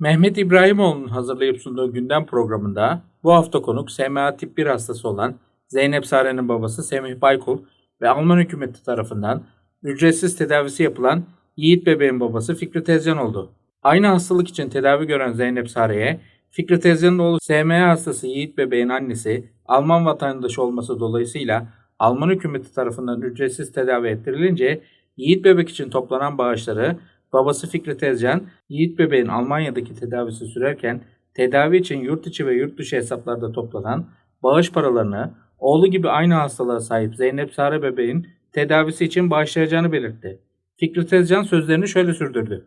Mehmet İbrahimoğlu'nun hazırlayıp sunduğu gündem programında bu hafta konuk SMA tip 1 hastası olan Zeynep Sare'nin babası Semih Baykul ve Alman hükümeti tarafından ücretsiz tedavisi yapılan Yiğit bebeğin babası Fikri Tezcan oldu. Aynı hastalık için tedavi gören Zeynep Sare'ye Fikri Tezcan'ın oğlu SMA hastası Yiğit bebeğin annesi Alman vatandaşı olması dolayısıyla Alman hükümeti tarafından ücretsiz tedavi ettirilince Yiğit bebek için toplanan bağışları babası Fikri Tezcan, Yiğit bebeğin Almanya'daki tedavisi sürerken tedavi için yurt içi ve yurt dışı hesaplarda toplanan bağış paralarını oğlu gibi aynı hastalığa sahip Zeynep Sare bebeğin tedavisi için bağışlayacağını belirtti. Fikri Tezcan sözlerini şöyle sürdürdü.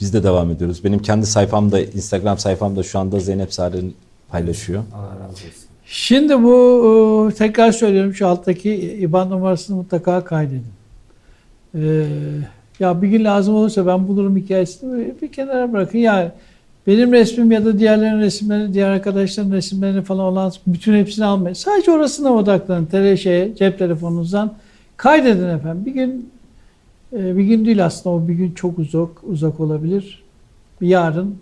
Biz de devam ediyoruz. Benim kendi sayfamda, Instagram sayfamda şu anda Zeynep Sare'nin paylaşıyor. Allah razı olsun. Şimdi bu e, tekrar söylüyorum şu alttaki IBAN numarasını mutlaka kaydedin. Ee, ya bir gün lazım olursa ben bulurum hikayesini bir kenara bırakın. Ya benim resmim ya da diğerlerin resimlerini, diğer arkadaşların resimlerini falan olan bütün hepsini almayın. Sadece orasına odaklanın. Tele şeye, cep telefonunuzdan kaydedin efendim. Bir gün e, bir gün değil aslında o bir gün çok uzak uzak olabilir. Yarın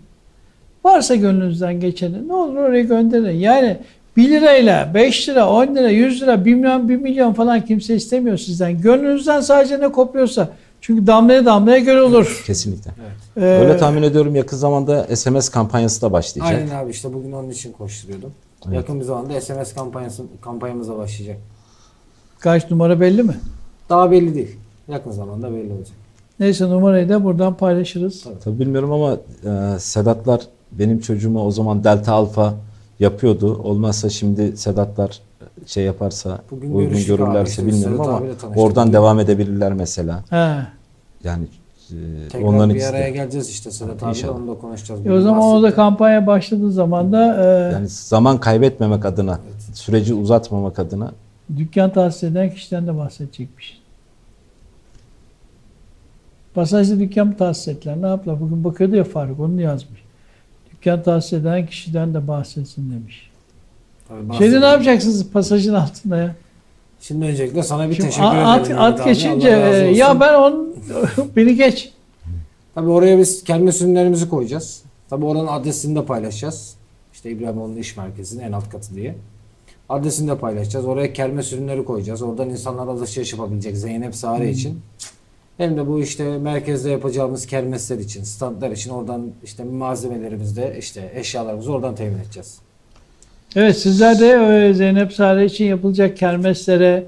varsa gönlünüzden geçeni ne olur oraya gönderin. Yani 1 lirayla, 5 lira, 10 lira, 100 lira, 1 milyon, 1 milyon falan kimse istemiyor sizden. Gönlünüzden sadece ne kopuyorsa. Çünkü damlaya damlaya göl olur. Kesinlikle. Ee, Öyle tahmin ediyorum yakın zamanda SMS kampanyası da başlayacak. Aynen abi işte bugün onun için koşturuyordum. Evet. Yakın bir zamanda SMS kampanyası kampanyamıza başlayacak. Kaç numara belli mi? Daha belli değil. Yakın zamanda belli olacak. Neyse numarayı da buradan paylaşırız. Tabii. Tabii bilmiyorum ama e, Sedatlar benim çocuğuma o zaman Delta Alfa yapıyordu. Olmazsa şimdi Sedatlar şey yaparsa, Bugün uygun görüştük abi, görürlerse işte bilmiyorum ama oradan devam edebilirler mesela. He. Yani e, Tekrar onların bir araya geleceğiz işte Sedat abiyle İnşallah. onu da konuşacağız. E Bugün o zaman o da kampanya başladığı zaman da e, Yani zaman kaybetmemek adına, süreci uzatmamak adına dükkan tahsis eden kişiden de bahsedecekmiş. Pasajda dükkan tahsis ettiler? Ne yaptılar? Bugün bakıyordu ya Faruk onu yazmış. Dükkan tahsis eden kişiden de bahsetsin demiş. Tabii Şeyde ne yapacaksınız pasajın altında ya? Şimdi öncelikle sana bir Şimdi teşekkür ederim. at, at geçince e, ya ben onun beni geç. Tabii oraya biz kelime sürümlerimizi koyacağız. Tabii oranın adresini de paylaşacağız. İşte İbrahimoğlu'nun iş merkezinin en alt katı diye. Adresini de paylaşacağız. Oraya kelime sürümleri koyacağız. Oradan insanlar alışveriş yapabilecek Zeynep Sare için. Hem de bu işte merkezde yapacağımız kermesler için, standlar için oradan işte malzemelerimizi işte eşyalarımızı oradan temin edeceğiz. Evet sizler de e, Zeynep Sare için yapılacak kermeslere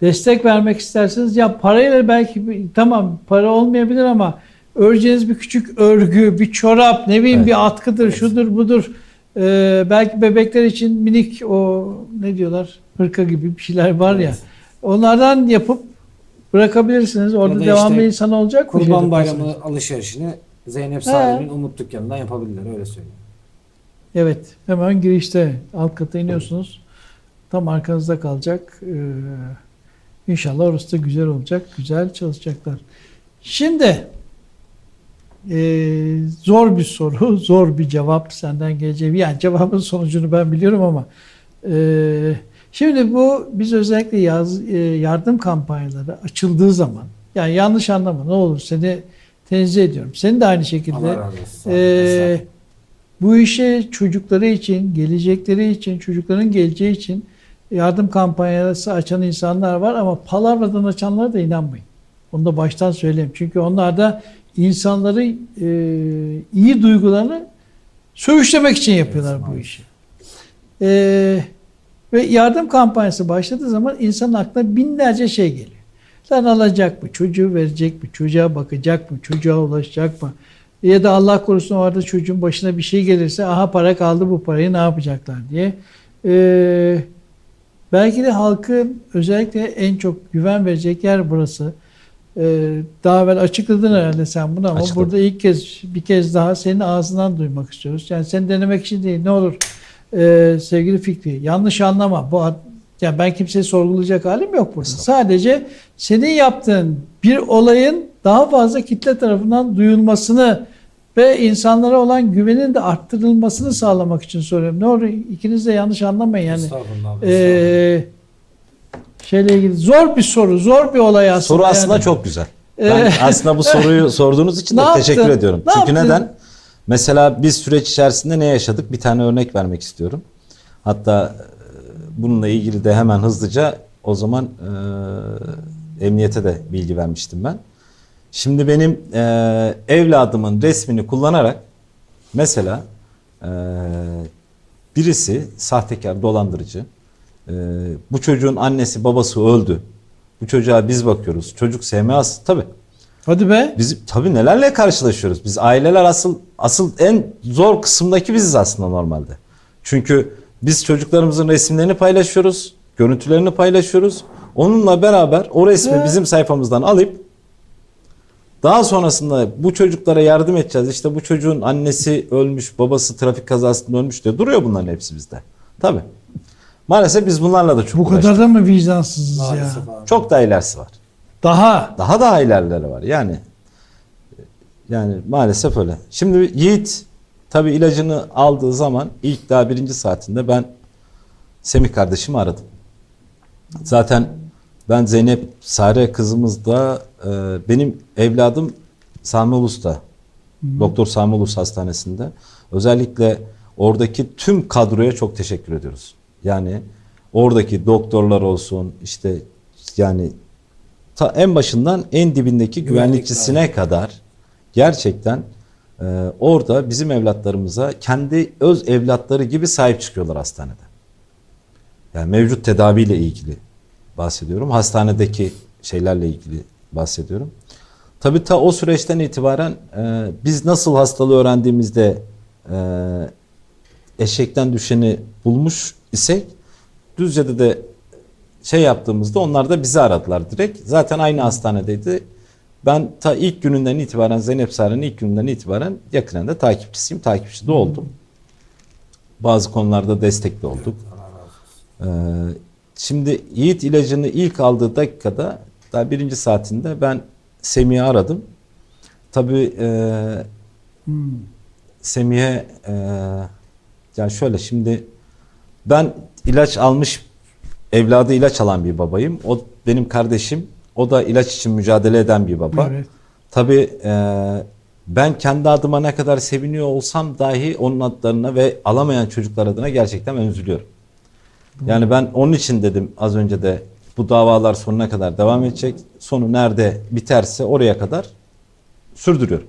destek vermek isterseniz ya parayla belki tamam para olmayabilir ama öreceğiniz bir küçük örgü, bir çorap, ne bileyim Evet. bir atkıdır, şudur budur. Ee, belki bebekler için minik o ne diyorlar hırka gibi bir şeyler var ya. Evet. Onlardan yapıp bırakabilirsiniz. Orada da devamlı işte insan olacak? Kurban Bayramı alışverişini Zeynep Sare'nin Umut Dükkanı'ndan yapabilirler öyle söyleyeyim. Evet, hemen girişte alt kata iniyorsunuz. Tam arkanızda kalacak. Ee, inşallah orası da güzel olacak. Güzel çalışacaklar. Şimdi ee, zor bir soru, zor bir cevap senden gelecek. Yani cevabın sonucunu ben biliyorum ama ee, şimdi bu biz özellikle yaz, ee, yardım kampanyaları açıldığı zaman yani yanlış anlama ne olur seni tenzih ediyorum. Seni de aynı şekilde Allah razı olsun. ee, bu işe çocukları için, gelecekleri için, çocukların geleceği için yardım kampanyası açan insanlar var ama palavradan açanlara da inanmayın. Onu da baştan söyleyeyim. Çünkü onlar da insanları e, iyi duygularını söğüşlemek için yapıyorlar Evet, bu işi. E, ve yardım kampanyası başladığı zaman insanın aklına binlerce şey geliyor. Lan alacak mı? Çocuğu verecek mi? Çocuğa bakacak mı? Çocuğa ulaşacak mı? Ya da Allah korusun o arada çocuğun başına bir şey gelirse aha para kaldı bu parayı ne yapacaklar diye. Ee, belki de halkın özellikle en çok güven verecek yer burası. Ee, daha evvel açıkladın herhalde sen bunu ama Açıkladım. burada ilk kez bir kez daha senin ağzından duymak istiyoruz. Yani seni denemek için değil ne olur ee, sevgili Fikri yanlış anlama. Bu yani ben kimseyi sorgulayacak halim yok burada. Sadece senin yaptığın bir olayın daha fazla kitle tarafından duyulmasını ve insanlara olan güvenin de arttırılmasını sağlamak için soruyorum. Ne olur ikiniz de yanlış anlamayın yani. Estağfurullah abi, Ee, şeyle ilgili zor bir soru, zor bir olay aslında. soru aslında yani. çok güzel. Ee, Ben aslında bu soruyu sorduğunuz için de Ne teşekkür yaptın? ediyorum. Ne Çünkü yaptın? neden? Mesela biz süreç içerisinde ne yaşadık? Bir tane örnek vermek istiyorum. Hatta e, bununla ilgili de hemen hızlıca o zaman e, emniyete de bilgi vermiştim ben. Şimdi benim e, evladımın resmini kullanarak mesela e, birisi sahtekar, dolandırıcı, e, bu çocuğun annesi babası öldü. Bu çocuğa biz bakıyoruz. Çocuk SMA'sı tabii. Hadi be. Biz tabii nelerle karşılaşıyoruz. Biz aileler asıl asıl en zor kısımdaki biziz aslında normalde. Çünkü biz çocuklarımızın resimlerini paylaşıyoruz, görüntülerini paylaşıyoruz. Onunla beraber o resmi bizim sayfamızdan alıp daha sonrasında bu çocuklara yardım edeceğiz. İşte bu çocuğun annesi ölmüş, babası trafik kazasında ölmüş diye duruyor bunların hepsi bizde. Tabii. Maalesef biz bunlarla da çok Bu kadar da mı vicdansızız ya? Maalesef abi. Çok daha ilerisi var. Daha. Daha da ilerleri var. Yani yani maalesef öyle. Şimdi Yiğit tabii ilacını aldığı zaman ilk daha birinci saatinde ben Semih kardeşimi aradım. Zaten ben Zeynep Sare kızımız da e, benim evladım Sami Ulus'ta. Doktor Sami Ulus Hastanesi'nde. Özellikle oradaki tüm kadroya çok teşekkür ediyoruz. Yani oradaki doktorlar olsun işte yani ta en başından en dibindeki güvenlikçisine kadar gerçekten e, orada bizim evlatlarımıza kendi öz evlatları gibi sahip çıkıyorlar hastanede. Yani mevcut tedaviyle ilgili bahsediyorum. Hastanedeki şeylerle ilgili bahsediyorum. Tabii ta o süreçten itibaren e, biz nasıl hastalığı öğrendiğimizde e, eşekten düşeni bulmuş isek Düzce'de de şey yaptığımızda onlar da bizi aradılar direkt. Zaten aynı hastanedeydi. Ben ta ilk gününden itibaren Zeynep Sare'nin ilk gününden itibaren de takipçisiyim. Takipçi de oldum. Bazı konularda destekli olduk. Ee, şimdi Yiğit ilacını ilk aldığı dakikada daha birinci saatinde ben Semih'i aradım. Tabii e, Semih'e e, yani şöyle şimdi ben ilaç almış evladı ilaç alan bir babayım. O benim kardeşim. O da ilaç için mücadele eden bir baba. Evet. Tabii e, ben kendi adıma ne kadar seviniyor olsam dahi onun adlarına ve alamayan çocuklar adına gerçekten üzülüyorum. Yani ben onun için dedim az önce de bu davalar sonuna kadar devam edecek. Sonu nerede biterse oraya kadar sürdürüyorum.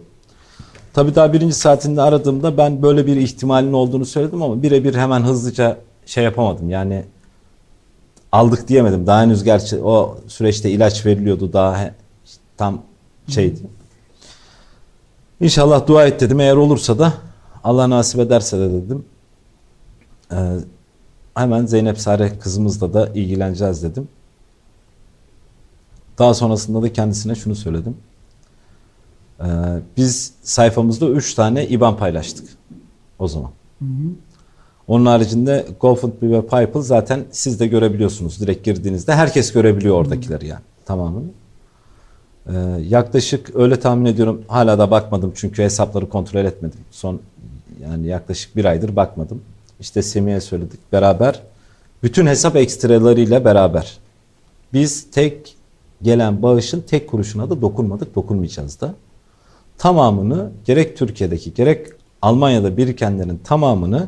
Tabii daha birinci saatinde aradığımda ben böyle bir ihtimalin olduğunu söyledim ama birebir hemen hızlıca şey yapamadım. Yani aldık diyemedim. Daha henüz gerçi o süreçte ilaç veriliyordu. Daha he- tam şeydi. İnşallah dua et dedim. Eğer olursa da Allah nasip ederse de dedim. Ee, hemen Zeynep Sare kızımızla da ilgileneceğiz dedim. Daha sonrasında da kendisine şunu söyledim. Ee, biz sayfamızda 3 tane IBAN paylaştık o zaman. Onun haricinde GoFundMe ve PayPal zaten siz de görebiliyorsunuz. Direkt girdiğinizde herkes görebiliyor oradakileri yani tamamını. Ee, yaklaşık öyle tahmin ediyorum hala da bakmadım çünkü hesapları kontrol etmedim. Son yani yaklaşık bir aydır bakmadım. İşte Semih'e söyledik beraber. Bütün hesap ekstralarıyla beraber. Biz tek gelen bağışın tek kuruşuna da dokunmadık, dokunmayacağız da. Tamamını gerek Türkiye'deki gerek Almanya'da birikenlerin tamamını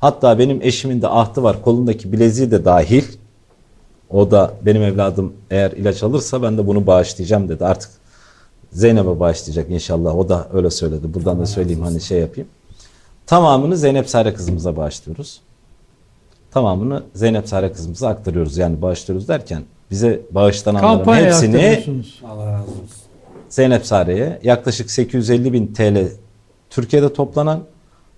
hatta benim eşimin de ahtı var kolundaki bileziği de dahil o da benim evladım eğer ilaç alırsa ben de bunu bağışlayacağım dedi. Artık Zeynep'e bağışlayacak inşallah. O da öyle söyledi. Buradan da söyleyeyim hani şey yapayım. Tamamını Zeynep Sare kızımıza bağışlıyoruz. Tamamını Zeynep Sare kızımıza aktarıyoruz. Yani bağışlıyoruz derken bize bağışlananların Kampanya hepsini. Allah razı olsun. Zeynep Sare'ye yaklaşık 850 bin TL Türkiye'de toplanan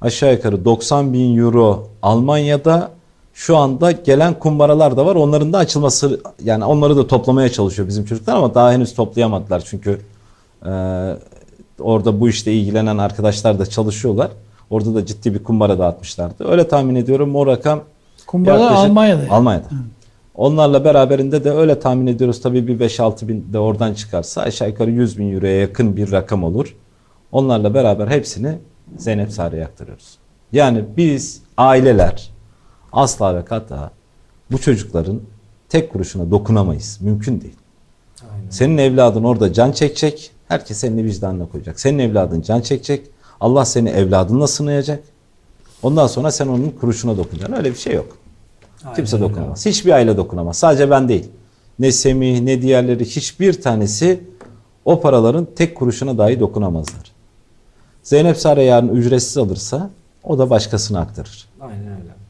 aşağı yukarı 90 bin euro Almanya'da şu anda gelen kumbaralar da var. Onların da açılması yani onları da toplamaya çalışıyor bizim çocuklar ama daha henüz toplayamadılar. Çünkü e, orada bu işte ilgilenen arkadaşlar da çalışıyorlar. Orada da ciddi bir kumbara dağıtmışlardı. Öyle tahmin ediyorum o rakam Kumbara yaklaşık- Almanya'da. Almanya'da. Onlarla beraberinde de öyle tahmin ediyoruz. Tabii bir 5-6 bin de oradan çıkarsa aşağı yukarı 100 bin euroya yakın bir rakam olur. Onlarla beraber hepsini Zeynep Sare'ye aktarıyoruz. Yani biz aileler asla ve kata bu çocukların tek kuruşuna dokunamayız. Mümkün değil. Aynen. Senin evladın orada can çekecek. Herkes elini vicdanına koyacak. Senin evladın can çekecek. Allah seni evladınla sınayacak. Ondan sonra sen onun kuruşuna dokunacaksın. Öyle bir şey yok. Kimse Aynen öyle dokunamaz. Hiçbir aile dokunamaz. Sadece ben değil. Ne Semih ne diğerleri hiçbir tanesi o paraların tek kuruşuna dahi dokunamazlar. Zeynep Sare yarın ücretsiz alırsa o da başkasına aktarır. Aynen öyle.